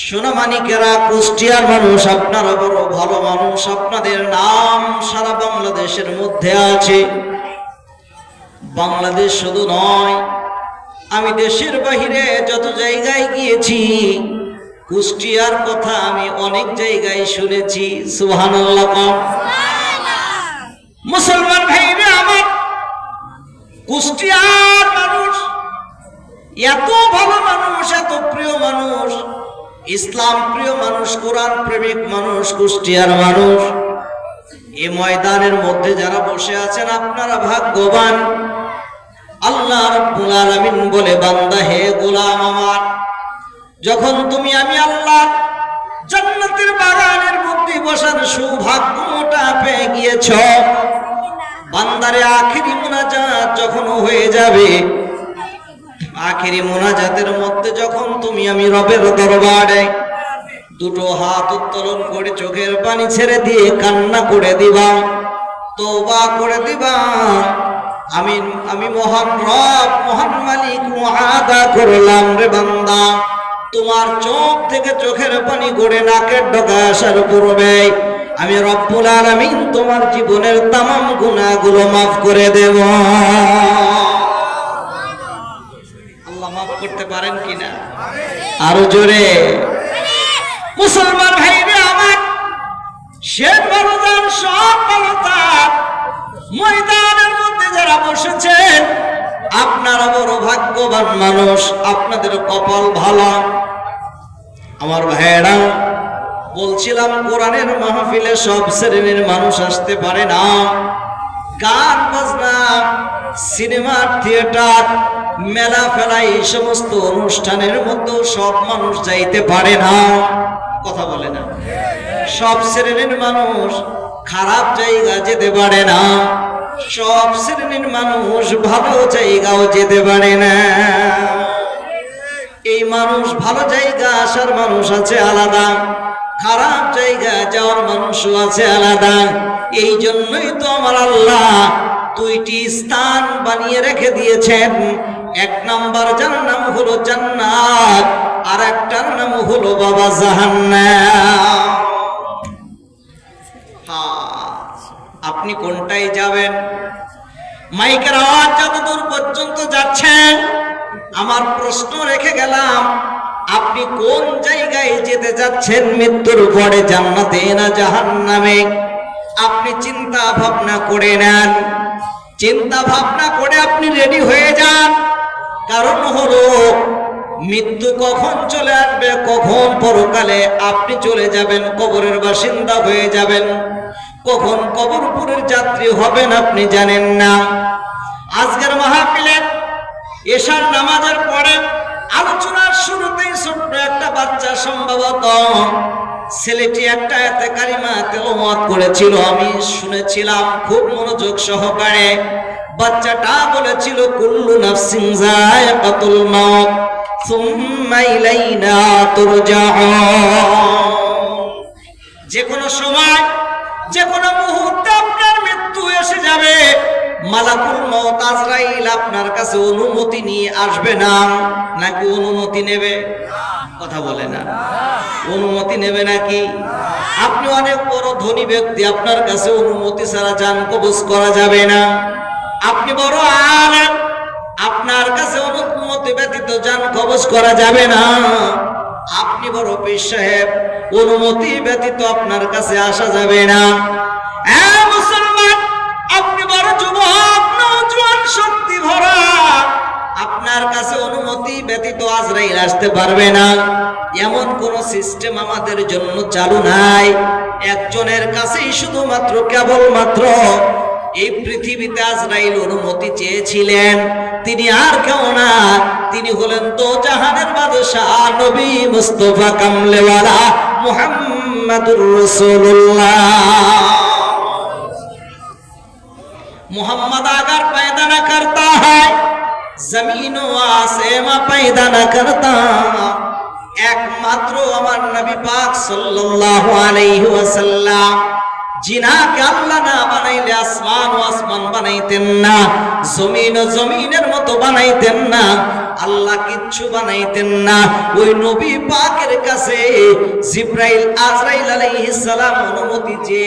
সোনামানিকেরা কুষ্টিয়ার মানুষ, আপনারা বড় ভালো মানুষ, আপনাদের নাম সারা বাংলাদেশের মধ্যে আছে বাংলাদেশ শুধু নয়, আমি দেশের বাহিরে যত জায়গায় গিয়েছি, কুষ্টিয়ার কথা আমি অনেক জায়গায় শুনেছি কম। মুসলমান ভাইরে আমার, কুষ্টিয়ার মানুষ, এত ভালো মানুষ, এত প্রিয় মানুষ ইসলাম প্রিয় মানুষ, কোরআন প্রেমিক মানুষ, কুষ্টিয়ার মানুষ, এ ময়দানের মধ্যে যারা বসে আছেন, আপনারা ভাগ্যবান। আল্লাহ রাব্বুল বলে, বান্দা হে গোলাম আমার, যখন তুমি আমি আল্লাহ জান্নাতের বাগানের মধ্যে বসার সৌভাগ্যটা পেয়ে গিয়েছ, বান্দারে আখিরি মুনাজাত যখন হয়ে যাবে আখিরি মোনাজাতের মধ্যে যখন তুমি আমি রবের দরবারে দুটো হাত উত্তোলন করে চোখের পানি ছেড়ে দিয়ে কান্না করে দিবা তোবা করে দিবা, আমি আমি মহান রব, মহান মালিক মহাদা করলাম রে বান্দা। তোমার চোখ থেকে চোখের পানি গড়ে নাকের ডকা আসার পূর্বে আমি রব্বুল আলামিন তোমার জীবনের তামাম গুনাহগুলো মাফ করে দেব। করতে পারেন কিনা? আরও জোরে। মুসলমান ভাইরে আমার বালুদান সব বালুদান ময়দানের মধ্যে যারা বসেছেন আপনারা বড় ভাগ্যবান মানুষ আপনাদের কপাল ভালো। আমার ভাইয়েরা বলছিলাম কোরআনের মাহফিলে সব শ্রেণির মানুষ আসতে পারে না। গান বাজনা সিনেমা, থিয়েটার, মেলা, ফেলা, এই সমস্ত অনুষ্ঠানের মধ্যে সব মানুষ যাইতে পারে না। কথা বলে না। সব শ্রেণির মানুষ খারাপ জায়গা যেতে পারে না। সব শ্রেণির মানুষ ভালো জায়গাও যেতে পারে না। এই মানুষ, ভালো জায়গা আসার মানুষ আছে আলাদা। খারাপ জায়গা যাওয়ার মানুষও আছে আলাদা। এই জন্যই তো আমার আল্লাহ দুইটি স্থান বানিয়ে রেখে দিয়েছেন। এক নম্বর যার নাম হলো জান্নাত, আর একটার নাম হলো বাবা জাহান্নাম। আপনি কোনটায় যাবেন? মাইকের আওয়াজ যতদূর পর্যন্ত যাচ্ছেন আমার প্রশ্ন রেখে গেলাম। আপনি কোন জায়গায় যেতে যাচ্ছেন? মৃত্যুর পরে জান্নাতে না জাহান্নামে? আপনি চিন্তা ভাবনা করে নেন। চিন্তা ভাবনা করে আপনি রেডি হয়ে যান। কারণ হলো, মৃত্যু কখন চলে আসবে, কখন পরকালে আপনি চলে যাবেন, কবরের বাসিন্দা হয়ে যাবেন। কখন কবরপুরের যাত্রী হবেন আপনি জানেন না। আজকের মাহফিলে এশার নামাজের পরে আলোচনার শুরুতেই ছোট্ট একটা বাচ্চা সম্ভবত ছেলেটি একটা এতে কারিমা তেলাওয়াত করেছিল। আমি শুনেছিলাম খুব মনোযোগ সহকারে। বাচ্চাটা বলেছিল, কুল্লু নাফসিন যায়কাতুল মাউত, সুম্মা যে কোনো সময় যে কোনো মুহূর্তে আপনার মৃত্যু এসে যাবে। মালাকুল মত আজরাইল আপনার কাছে অনুমতি নিয়ে আসবে না। নাকি অনুমতি নেবে? কথা বলে না। অনুমতি নেবে নাকি? আপনি অনেক বড় ধনী ব্যক্তি, আপনার কাছে অনুমতি ছাড়া যান, কবজ করা যাবে না। আপনি বড় আলেম, আপনার কাছে অনুমতি ব্যতীত যান, কবজ করা যাবে না। আপনি বড় পীর সাহেব, অনুমতি ব্যতীত আপনার কাছে আসা যাবে না। হ্যাঁ মুসলমান! আপনার কাছে অনুমতি ব্যতীত আজ আজরাইল আসতে পারবে না। এমন কোন সিস্টেম আমাদের জন্য চালু নাই। একজনের কাছেই শুধুমাত্র কেবলমাত্র এই পৃথিবীতে আজ আজরাইল অনুমতি চেয়েছিলেন। তিনি আর কেউ না, তিনি হলেন তো জাহানের বাদশাহ নবী মুস্তফা কামলেওয়ালা মুহাম্মাদুর রাসূলুল্লাহ। মুহাম্মদ আগার পায়দানা করতা জমিনও আসে মা পায়দা না করতা। একমাত্র আমার নবী পাক সাল্লাল্লাহু আলাইহি ওয়াসাল্লাম, জিনাকে আল্লাহ না বানাইলে আসমান ও আসমান বানাইতেন না, জমিন ও জমিনের মতো বানাইতেন না আল্লাহ কিচ্ছু বানাইতেন না। ওই নবী পাকের কাছে জিব্রাইল, আজরাইল আলাইহিস সালাম অনুমতি যে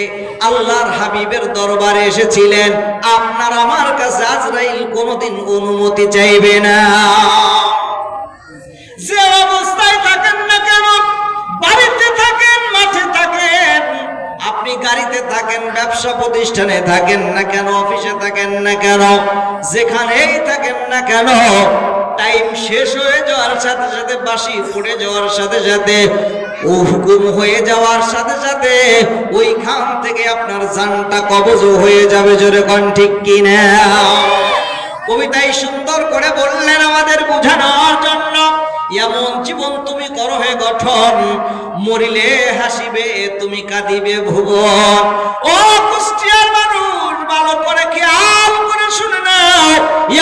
আল্লাহর হাবিবের দরবারে এসেছিলেন। আপনার আমার কাছে আজরাইল কোনোদিন অনুমতি চাইবে না। যে অবস্থায় থাকেন না কেন, বাড়িতে থাকেন, মাঠে থাকেন, আপনি গাড়িতে থাকেন, ব্যবসা প্রতিষ্ঠানে থাকেন না কেন, অফিসে থাকেন না কেন, যেখানেই থাকেন না কেন টাইম শেষ হয়ে যাওয়ার সাথে সাথে বাসি পড়ে যাওয়ার সাথে সাথে ও হুকুম হয়ে যাওয়ার সাথে সাথে, ওইখান থেকে আপনার জানটা কবজ হয়ে যাবে জোরে কন ঠিক কিনা? কবিতায় সুন্দর করে বললেন আমাদের বোঝানোর জন্য, এমন জীবন তুমি করো হে গঠন, মরিলে হাসিবে, তুমি কাঁদিবে ভুবন। ও কুষ্টিয়ার মানুষ, ভালো করে খেয়াল করে শুনে নাও,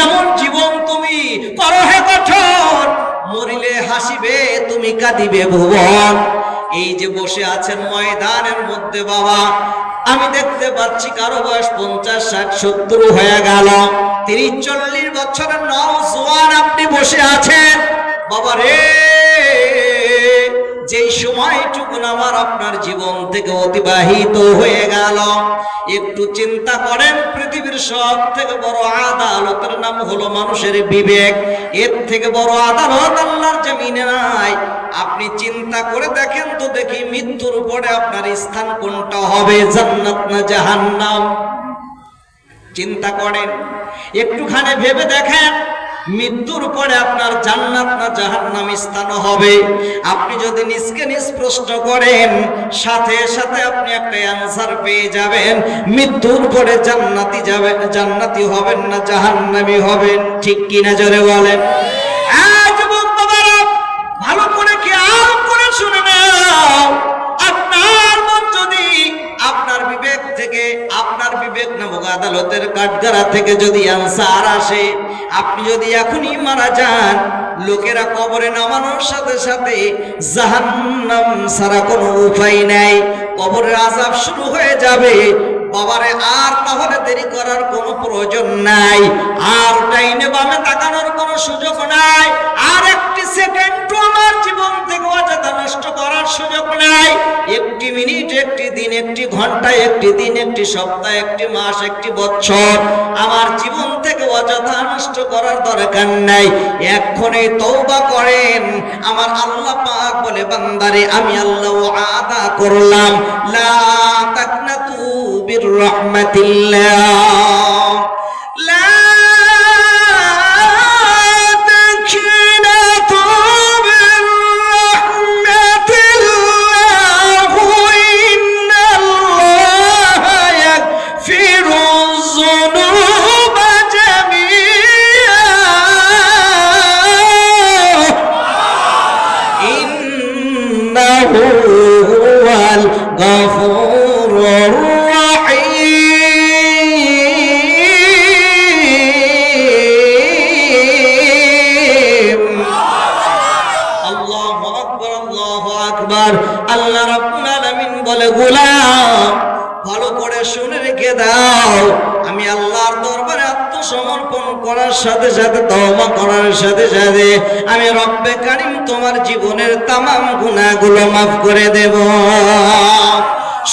এমন হাসিবে, তুমি কাঁদিবে ভুবন। এই যে বসে আছেন ময়দানের মধ্যে বাবা, আমি দেখতে পাচ্ছি কারও বয়স পঞ্চাশ, ষাট, সত্তর হয়ে গেল। তিরিশ, চল্লিশ বছরের নওজোয়ান আপনি বসে আছেন। বাবা রে, যেই সময়টুকু আমার আপনার জীবন থেকে অতিবাহিত হয়ে গেল। একটু চিন্তা করেন, পৃথিবীর সব থেকে বড় আদালতের নাম হলো মানুষের বিবেক। এর থেকে বড় আদালত আল্লাহর জমিনে নাই। আপনি চিন্তা করে দেখেন তো দেখি মৃত্যুর পরে আপনার স্থান কোনটা হবে, জান্নাত না জাহান্নাম? চিন্তা করেন। একটুখানি ভেবে দেখেন মৃত্যুর পরে আপনার জান্নাত না জাহান্নাম স্থান হবে। আপনি যদি নিজকে নিজ প্রশ্ন করেন, সাথে সাথে আপনি একটা অ্যান্সার পেয়ে যাবেন। মৃত্যুর পরে জান্নাতি যাবেন জান্নাতি হবেন না, জাহান্নামি হবেন। ঠিক কিনা জোরে বলেন? ভালো করে খেয়াল করে শুনে নাও। আপনার মন যদি আপনার বিবেক থেকে, আপনার বিবেক নামক আদালতের কাঠগারা থেকে যদি আনসার আসে আপনি যদি এখনই মারা যান, লোকেরা কবরে নামানোর সাথে সাথে জাহান্নাম ছাড়া কোনো উপায় নাই। কবরের আজাব শুরু হয়ে যাবে। বাবারে, আর তাহলে দেরি করার কোনো প্রয়োজন নাই। আর ডাইনে বামে তাকানোর কোনো সুযোগ নাই। আর একটি সেকেন্ডও আমার জীবন থেকে অযথা নষ্ট করার সুযোগ নাই। একটি মিনিট, একটি দিন, একটি ঘণ্টা, একটি দিন, একটি সপ্তাহ, একটি মাস, একটি বছর। আমার জীবন থেকে অযথা নষ্ট করার দরকার নাই। এক্ষণে তওবা করেন। আমার আল্লাহ পাক বলে, বান্দারে, আমি আল্লাহ আদা করলাম, লা তাকনাতু বির রাহমাতিল্লাহ। আকবার আল্লাহ আলামিন বলে, গোলাম, ভালো করে শুনে রেখে দাও। আমি আল্লাহর দরবারে আত্মসমর্পণ করার সাথে সাথে, তওবা করার সাথে সাথে আমি রব্বে কারিম তোমার জীবনের তামাম গুনাহগুলো মাফ করে দেব।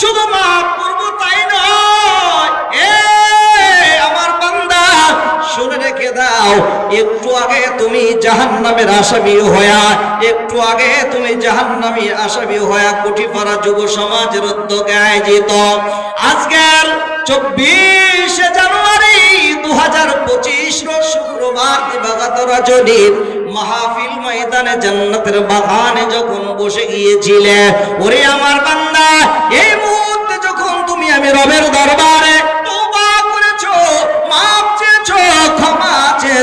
শুধু মাফ করব তাই নয়, এ আমার বান্দা, শুনে রেখে দাও। একটু আগে তুমি জাহান্নামের আসামি হয়া, একটু আগে তুমি জাহান্নামী আসামি হয়া কুঠিপাড়া যুব সমাজের উদ্যোগে আয়োজিত। আজকের চব্বিশে জানুয়ারি দু হাজার পঁচিশ শুক্রবার দিবাগত রজনীর মাহফিল ময়দানে জান্নাতের বাগানে যখন বসে গিয়েছিলে, ওরে আমার বান্দা, এই মুহূর্তে যখন তুমি আমি রবের দরবারে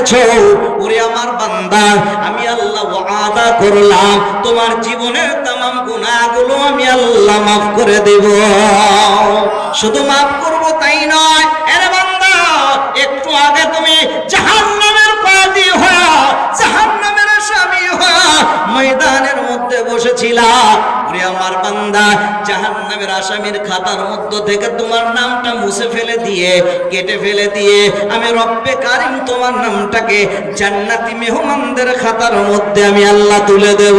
চেয়েছো ওরে আমার বান্দা, আমি আল্লাহ ওয়াদা করলাম, তোমার জীবনের তামাম গুনাহগুলো আমি আল্লাহ মাফ করে দেব। শুধু মাফ করব তাই নয়, এরে বান্দা, একটু আগে তুমি জাহান্নামের কয়েদি হয়ে, জাহান্নামের স্বামী হয়ে ময়দানের মধ্যে বসেছিলা। ওরে আমার বান্দা জাহান্নামের আসামির খাতার মধ্য থেকে তোমার নামটা মুছে ফেলে দিয়ে, কেটে ফেলে দিয়ে, আমি রব্বে কারিম তোমার নামটাকে জান্নাতি মেহমানদের খাতার মধ্যে আমি আল্লাহ তুলে দেব।